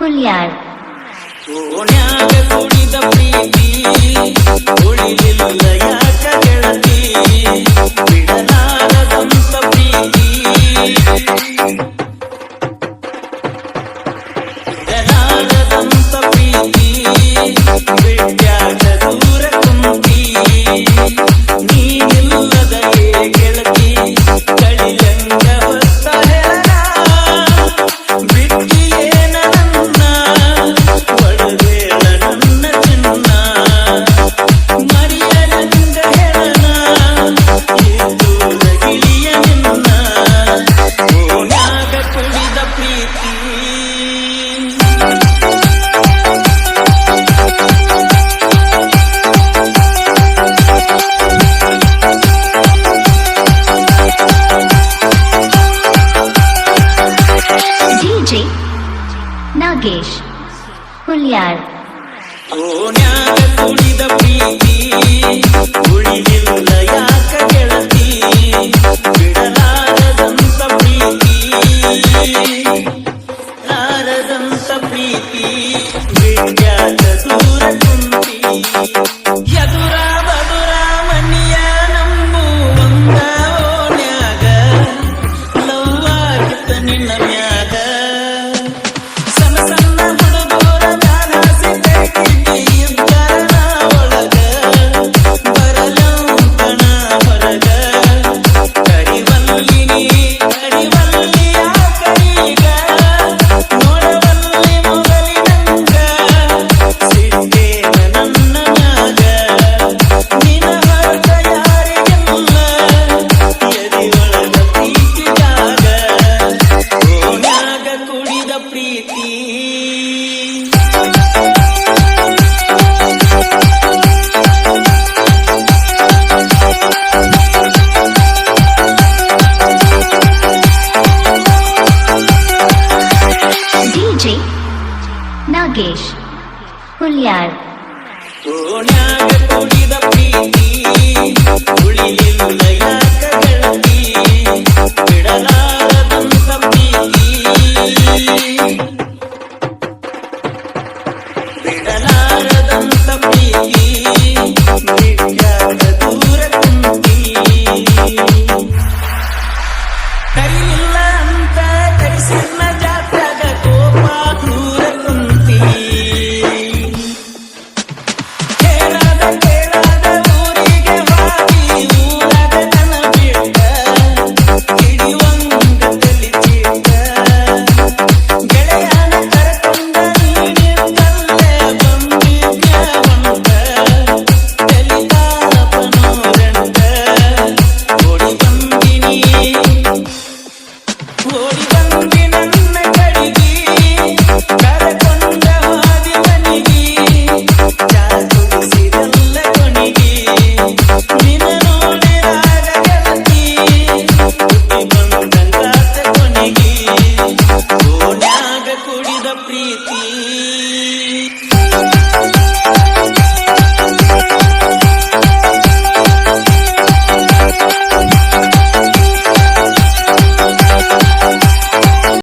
ಹುಲ್ಯಾರ್ ಓಣ್ಯಾಗ ಕುಡಿದ ಪ್ರೀತಿ ಉಳಿಲಿಲ್ಲ ಯಾಕ ಗೆಳತಿ ಬಿಡಲಾರದಂತ ಪ್ರೀತಿ. ಪ್ರೀತಿ ಉಳಿದಿಲ್ಲ ಯಾಕ ಗೆಳತಿ? ಸುಳ್ಯಾರ್ ಓಣ್ಯಾಗ ತುಳಿದ ಪ್ರೀತಿ ತುಳಿಲಿಲ್ಲ